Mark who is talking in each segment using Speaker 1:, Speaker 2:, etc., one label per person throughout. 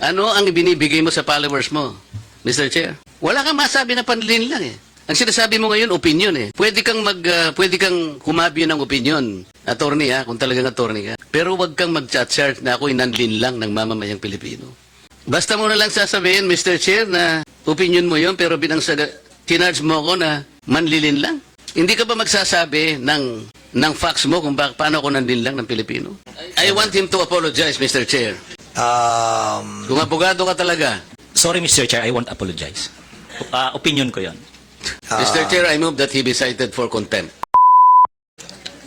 Speaker 1: Ano ang ibinibigay mo sa followers mo, Mr. Chair? Wala kang masabi na panlin lang eh. Ang sinasabi mo ngayon, opinion eh. Pwede kang mag, ah, pwede kang humabyo ng opinion. Attorney ha, kung talagang attorney ka. Pero wag kang mag-chat na ako'y nanlin lang ng mamamayang Pilipino. Basta mo na lang sasabihin, Mr. Chair, na opinion mo yon pero binangsaga, tinarge mo ako na manlilin lang. Hindi ka ba magsasabi ng, ng facts mo kung ba, paano ako nanlin lang ng Pilipino? I want him to apologize, Mr. Chair.
Speaker 2: Um,
Speaker 1: Kung abogado ka talaga.
Speaker 3: Sorry, Mr. Chair, I won't apologize. Ah, opinion ko yon.
Speaker 1: Mr. Chair, I move that he be cited for contempt.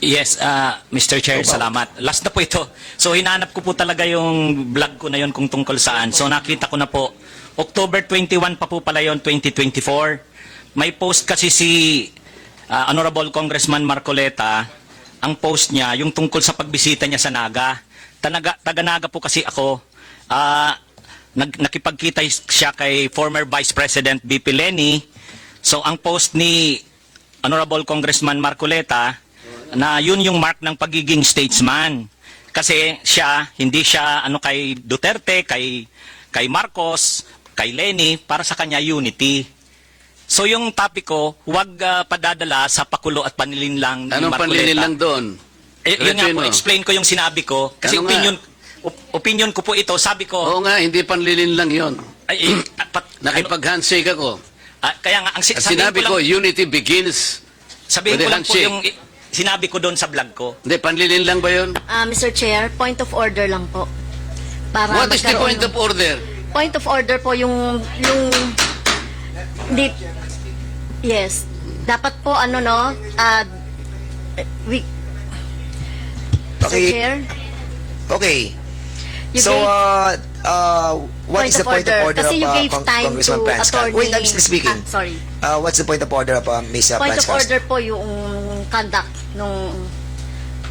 Speaker 3: Yes, ah, Mr. Chair, salamat. Last na po ito. So, hinanap ko po talaga yung vlog ko na yon kung tungkol saan. So, nakita ko na po. October 21 pa po pala yon 2024. May post kasi si ah, Honorable Congressman Marcoleta. Ang post niya, yung tungkol sa pagbisita niya sa Naga. Tanaga, taga-Naga po kasi ako. Ah, nag, nakipagkita siya kay former Vice President BP Lenny. So, ang post ni Honorable Congressman Marcoleta na yun yung mark ng pagiging statesman. Kasi siya, hindi siya ano kay Duterte, kay kay Marcos, kay Lenny, para sa kanya unity. So yung topic ko, huwag ah, padadala sa pakulo at panlilinlang ni
Speaker 1: Anong
Speaker 3: Marcoleta.
Speaker 1: panlilin lang doon?
Speaker 3: Eh, yun nga po, explain ko yung sinabi ko. Kasi
Speaker 1: Ano nga?
Speaker 3: opinion, op- opinion ko po ito, sabi ko,
Speaker 1: Oo nga, hindi panlilin lang yon.
Speaker 3: ay, eh, pat- ano,
Speaker 1: Nakipag-handshake ako.
Speaker 3: ah, kaya nga, ang si-
Speaker 1: At
Speaker 3: sabihin
Speaker 1: sinabi
Speaker 3: ko
Speaker 1: ko,
Speaker 3: lang,
Speaker 1: unity begins.
Speaker 3: sabihin
Speaker 1: with
Speaker 3: ko
Speaker 1: a
Speaker 3: lang po
Speaker 1: handshake.
Speaker 3: yung i- sinabi ko doon sa vlog ko.
Speaker 1: Hindi, panlilin lang ba yun?
Speaker 4: Ah, Mr. Chair, point of order lang po. Para
Speaker 1: What is the
Speaker 4: magkaroon
Speaker 1: point
Speaker 4: ng-
Speaker 1: of order?
Speaker 4: Point of order po yung yung hindi Yes. Dapat po ano no, ah we Mr.
Speaker 2: Okay.
Speaker 4: Chair,
Speaker 2: okay.
Speaker 4: You
Speaker 2: so,
Speaker 4: gave-
Speaker 2: uh, uh, what
Speaker 4: point
Speaker 2: is the
Speaker 4: of
Speaker 2: point of order
Speaker 4: Kasi
Speaker 2: of
Speaker 4: you
Speaker 2: uh,
Speaker 4: gave
Speaker 2: Cong-
Speaker 4: time
Speaker 2: Congressman
Speaker 4: to.
Speaker 2: Wait, I'm still speaking.
Speaker 4: Ah, sorry.
Speaker 2: Uh, what's the point of order of uh, Ms.
Speaker 4: Point of order po yung conduct nung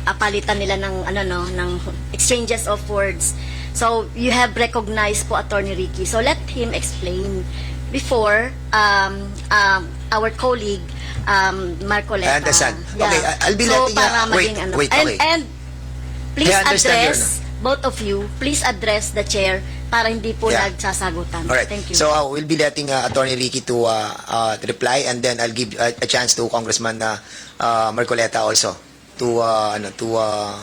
Speaker 4: ah, palitan nila ng ano no ng exchanges of words. So you have recognized po Attorney Ricky. So let him explain before um, um, our colleague um, Marcoleta.
Speaker 2: I understand. Okay, I- I'll be
Speaker 4: so,
Speaker 2: letting,
Speaker 4: para
Speaker 2: uh, wait,
Speaker 4: maging ano.
Speaker 2: wait,
Speaker 4: and,
Speaker 2: okay.
Speaker 4: and please
Speaker 2: I understand your-
Speaker 4: address both of you, please address the chair para hindi po
Speaker 2: Yeah.
Speaker 4: nagsasagutan.
Speaker 2: All right.
Speaker 4: Thank you.
Speaker 2: So uh, we'll be letting uh, Attorney Ricky to, uh, uh, to reply and then I'll give uh, a chance to Congressman uh, uh, Marcoleta also to uh, ano to uh,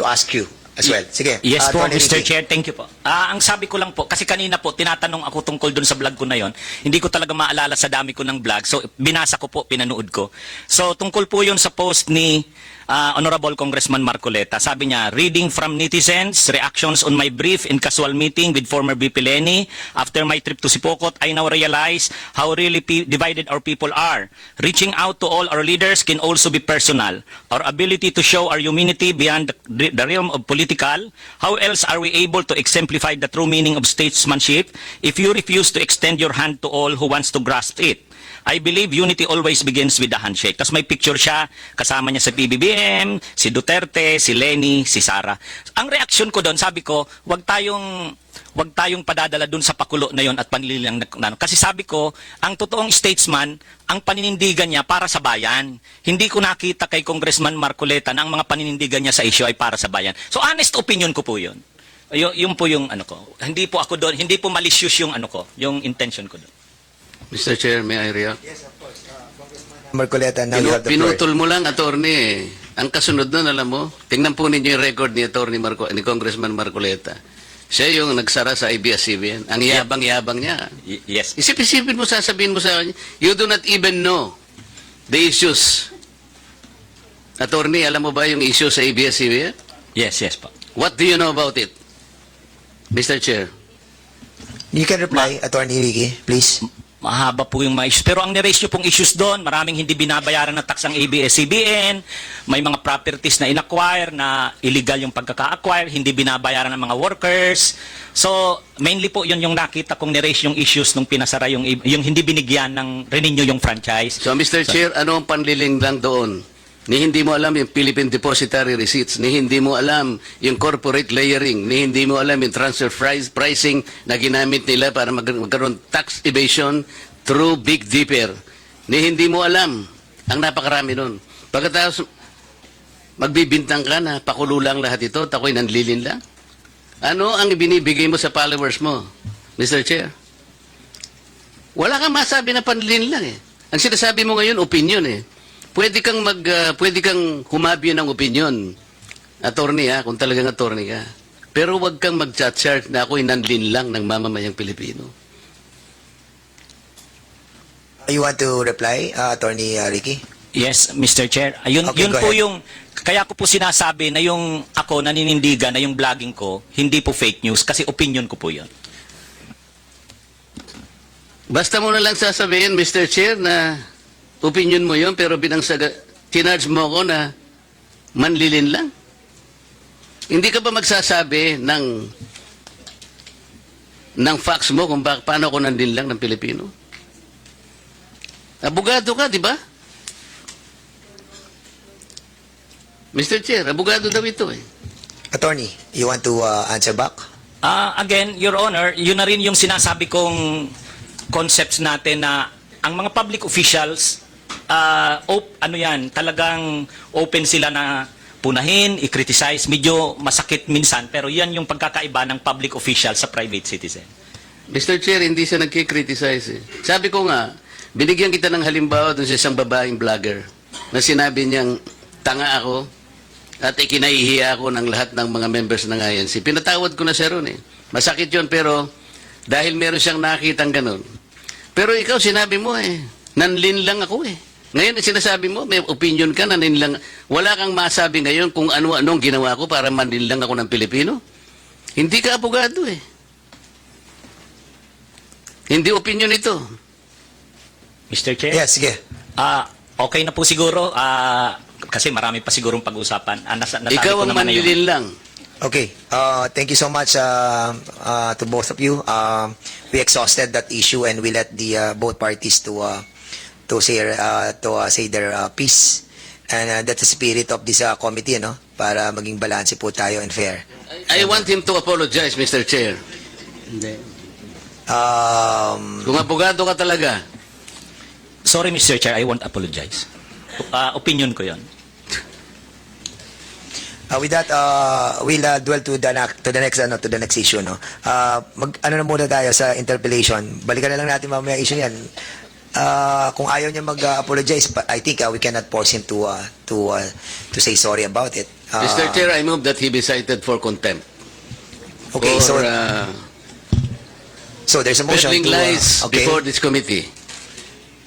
Speaker 2: to ask you as well. Sige.
Speaker 3: Yes
Speaker 2: uh,
Speaker 3: po, Mr.
Speaker 2: Ricky.
Speaker 3: Chair. Thank you po. Ah, ang sabi ko lang po, kasi kanina po, tinatanong ako tungkol dun sa vlog ko na yon. Hindi ko talaga maalala sa dami ko ng vlog. So, binasa ko po, pinanood ko. So, tungkol po yun sa post ni ah, Honorable Congressman Marcoleta. Sabi niya, reading from netizens, reactions on my brief and casual meeting with former VP Lenny. After my trip to Sipokot, I now realize how really divided our people are. Reaching out to all our leaders can also be personal. Our ability to show our humanity beyond the, the realm of political. How else are we able to exemplify the true meaning of statesmanship if you refuse to extend your hand to all who wants to grasp it? I believe unity always begins with a handshake. Tapos may picture siya, kasama niya sa PBBM, si Duterte, si Lenny, si Sara. Ang reaksyon ko doon, sabi ko, wag tayong wag tayong padadala doon sa pakulo na yon at panlilang na, kasi sabi ko, ang totoong statesman, ang paninindigan niya para sa bayan. Hindi ko nakita kay Congressman Marcoleta na ang mga paninindigan niya sa issue ay para sa bayan. So honest opinion ko po 'yun. Yung, yung po yung ano ko. Hindi po ako doon, hindi po malicious yung ano ko, yung intention ko doon.
Speaker 1: Mr. Chair, may I react?
Speaker 2: Marcoleta, now you have the floor.
Speaker 1: pinutol mo lang, attorney. eh. Ang kasunod nun, alam mo, tingnan po ninyo yung record ni attorney Marco, ni Congressman Marcoleta. Siya yung nagsara sa ABS-CBN. Ang yabang-yabang niya.
Speaker 3: Y- yes.
Speaker 1: Isip-isipin mo, sasabihin mo sa kanya, you do not even know the issues. Attorney, alam mo ba yung issue sa ABS-CBN?
Speaker 3: Yes, yes po.
Speaker 1: What do you know about it? Mr. Chair.
Speaker 2: You can reply, Attorney Ricky, please.
Speaker 3: Mahaba po yung mga issues. Pero ang niraise nyo pong issues doon, maraming hindi binabayaran ng tax ang ABS-CBN, may mga properties na inacquire na illegal yung pagkaka-acquire, hindi binabayaran ng mga workers. So, mainly po yun yung nakita kong niraise yung issues nung pinasara yung, yung hindi binigyan ng renew yung franchise.
Speaker 1: So, Mr. Chair, ano ang panliling lang doon? Ni hindi mo alam yung Philippine Depository Receipts, ni hindi mo alam yung corporate layering, ni hindi mo alam yung transfer price, pricing na ginamit nila para mag- magkaroon tax evasion through Big Dipper. Ni hindi mo alam ang napakarami nun. Pagkatapos, magbibintang ka na, pakulo lang lahat ito, at ako'y nanlilin lang. Ano ang ibinibigay mo sa followers mo, Mr. Chair? Wala kang masabi na panlin lang eh. Ang sinasabi mo ngayon, opinion eh. Pwede kang mag, ah, pwede kang humabyo ng opinion. Attorney ha, kung talagang attorney ka. Pero wag kang mag-chat na ako'y nanlin lang ng mamamayang Pilipino.
Speaker 2: You want to reply, uh, Attorney uh, Ricky?
Speaker 3: Yes, Mr. Chair. Ayun,
Speaker 2: Okay,
Speaker 3: yun po
Speaker 2: ahead.
Speaker 3: yung kaya ko po sinasabi na yung ako naninindigan na yung vlogging ko hindi po fake news kasi opinion ko po 'yon.
Speaker 1: Basta mo na lang sasabihin, Mr. Chair, na opinion mo yon pero binangsaga, tinarge mo ko na manlilin lang. Hindi ka ba magsasabi ng ng facts mo kung ba, paano ako nandin lang ng Pilipino? Abogado ka, di ba? Mr. Chair, abogado daw ito eh.
Speaker 2: Attorney, you want to uh, answer back?
Speaker 3: Ah, again, Your Honor, yun na rin yung sinasabi kong concepts natin na ang mga public officials, ah, op, ano yan, talagang open sila na punahin, i-criticize. Medyo masakit minsan, pero yan yung pagkakaiba ng public official sa private citizen.
Speaker 1: Mr. Chair, hindi siya nagkikriticize eh. Sabi ko nga, binigyan kita ng halimbawa dun sa isang babaeng vlogger na sinabi niyang tanga ako at ikinahihiya ako ng lahat ng mga members ng INC. Pinatawad ko na siya ron eh. Masakit yon pero dahil meron siyang nakitang ganun. Pero ikaw sinabi mo eh, nanlin lang ako eh. Ngayon sinasabi mo, may opinion ka, nanlin lang. Wala kang masabi ngayon kung ano-anong ginawa ko para manlin lang ako ng Pilipino. Hindi ka abogado eh. Hindi opinion ito.
Speaker 3: Mr. Chair?
Speaker 2: Yes, sige.
Speaker 3: Ah, okay na po siguro. Ah, kasi marami pa sigurong pag-usapan. Ah, nasa,
Speaker 1: Ikaw ang
Speaker 3: naman na
Speaker 1: manlilin lang.
Speaker 2: Okay. Uh, thank you so much uh, uh, to both of you. Um, we exhausted that issue and we let the uh, both parties to uh, to say uh, to uh, say their uh, piece. And uh, that's the spirit of this uh, committee, no? Para maging balanse po tayo and fair.
Speaker 1: I want him to apologize, Mr. Chair.
Speaker 2: Um,
Speaker 1: Kung abogado ka talaga,
Speaker 3: Sorry, Mr. Chair, I won't apologize. Ah, opinion ko yon.
Speaker 2: Uh, with that, uh, we'll uh, dwell to the, to the next ano to the next issue no. Uh, mag ano na muna tayo sa interpellation. Balikan na lang natin mamaya issue yan. Uh, kung ayaw niya mag-apologize, but I think uh, we cannot force him to uh, to uh, to say sorry about it. Uh,
Speaker 1: Mr. Chair, I move that he be cited for contempt.
Speaker 2: Okay, so
Speaker 1: for uh,
Speaker 2: so there's a motion to uh,
Speaker 1: lies
Speaker 2: okay.
Speaker 1: before this committee.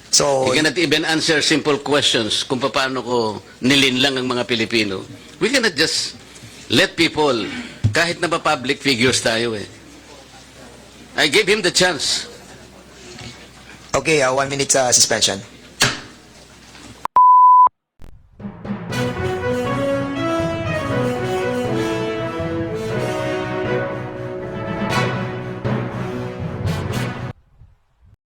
Speaker 2: So
Speaker 1: He cannot even answer simple questions kung paano ko nilin lang ang mga Pilipino. We cannot just let people, kahit na ba public figures tayo eh. I gave him the chance.
Speaker 2: Okay, uh, one minute uh, suspension.